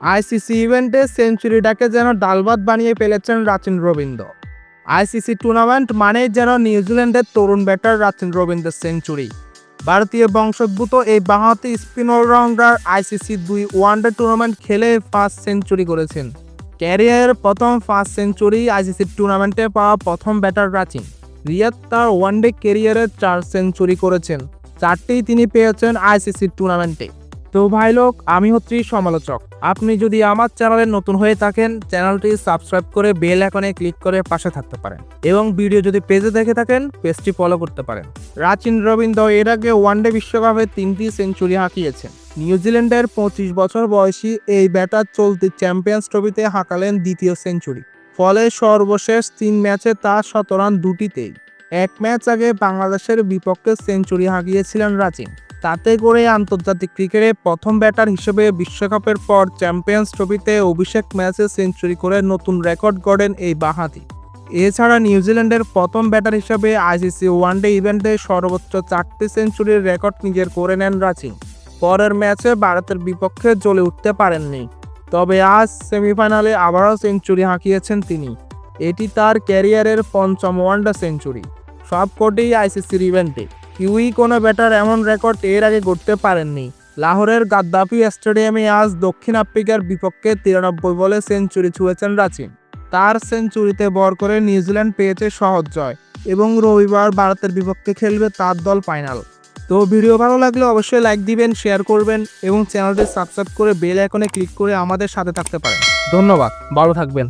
ICC ইভেন্টে সেঞ্চুরিটাকে যেন ডালবাদ বানিয়ে ফেলেছেন রাচিন রবীন্দ্র। আইসিসি টুর্নামেন্ট মানেই যেন নিউজিল্যান্ডের তরুণ ব্যাটার রাচিন রবীন্দ্রের সেঞ্চুরি ভারতীয় বংশোদ্ভূত এই বাঁহাতি স্পিন অলরাউন্ডার আইসিসি দুই ওয়ানডে টুর্নামেন্ট খেলে ফার্স্ট সেঞ্চুরি করেছেন। ক্যারিয়ারের প্রথম ফার্স্ট সেঞ্চুরি আইসিসি টুর্নামেন্টে পাওয়া প্রথম ব্যাটার রাচিন। রিয়াদ তার ওয়ানডে ক্যারিয়ারে চার সেঞ্চুরি করেছেন। চারটেই তিনি পেয়েছেন আইসিসি টুর্নামেন্টে তো ভাই লোক, আমি হচ্ছি সমালোচক। আপনি যদি আমার চ্যানেলে নতুন হয়ে থাকেন, চ্যানেলটি সাবস্ক্রাইব করে বেল আইকনে ক্লিক করে পাশে থাকতে পারেন এবং ভিডিও যদি পেজে দেখে থাকেন, পেজটি ফলো করতে পারেন। রাচিন রবীন্দ্র এর আগে ওয়ানডে বিশ্বকাপে তিনটি সেঞ্চুরি হাঁকিয়েছেন। নিউজিল্যান্ডের পঁচিশ বছর বয়সী এই ব্যাটার চলতি চ্যাম্পিয়ন্স ট্রফিতে হাঁকালেন দ্বিতীয় সেঞ্চুরি। ফলে সর্বশেষ তিন ম্যাচে তার শতরান দুটিতেই। এক ম্যাচ আগে বাংলাদেশের বিপক্ষে সেঞ্চুরি হাঁকিয়েছিলেন রাচিন। তাতে করে আন্তর্জাতিক ক্রিকেটে প্রথম ব্যাটার হিসেবে বিশ্বকাপের পর চ্যাম্পিয়ন্স ট্রফিতে অভিষেক ম্যাচে সেঞ্চুরি করে নতুন রেকর্ড গড়েন এই বাঁহাতি। এছাড়া নিউজিল্যান্ডের প্রথম ব্যাটার হিসেবে আইসিসি ওয়ানডে ইভেন্টে সর্বোচ্চ চারটি সেঞ্চুরির রেকর্ড নিজের করে নেন রাচিন। পরের ম্যাচে ভারতের বিপক্ষে জ্বলে উঠতে পারেননি, তবে আজ সেমিফাইনালে আবারও সেঞ্চুরি হাঁকিয়েছেন তিনি। এটি তার ক্যারিয়ারের পঞ্চম ওয়ানডে সেঞ্চুরি। সবকটিই আইসিসির ইভেন্টে। কেউই কোনো ব্যাটার এমন রেকর্ড এর আগে করতে পারেননি। লাহোরের গাদ্দাফি স্টেডিয়ামে আজ দক্ষিণ আফ্রিকার বিপক্ষে তিরানব্বই বলে সেঞ্চুরি ছুঁয়েছেন রাচিন। তার সেঞ্চুরিতে বর করে নিউজিল্যান্ড পেয়েছে সহজ জয় এবং রবিবার ভারতের বিপক্ষে খেলবে তার দল ফাইনাল। তো ভিডিও ভালো লাগলে অবশ্যই লাইক দিবেন, শেয়ার করবেন এবং চ্যানেলটি সাবস্ক্রাইব করে বেল আইকনে ক্লিক করে আমাদের সাথে থাকতে পারেন। ধন্যবাদ, ভালো থাকবেন।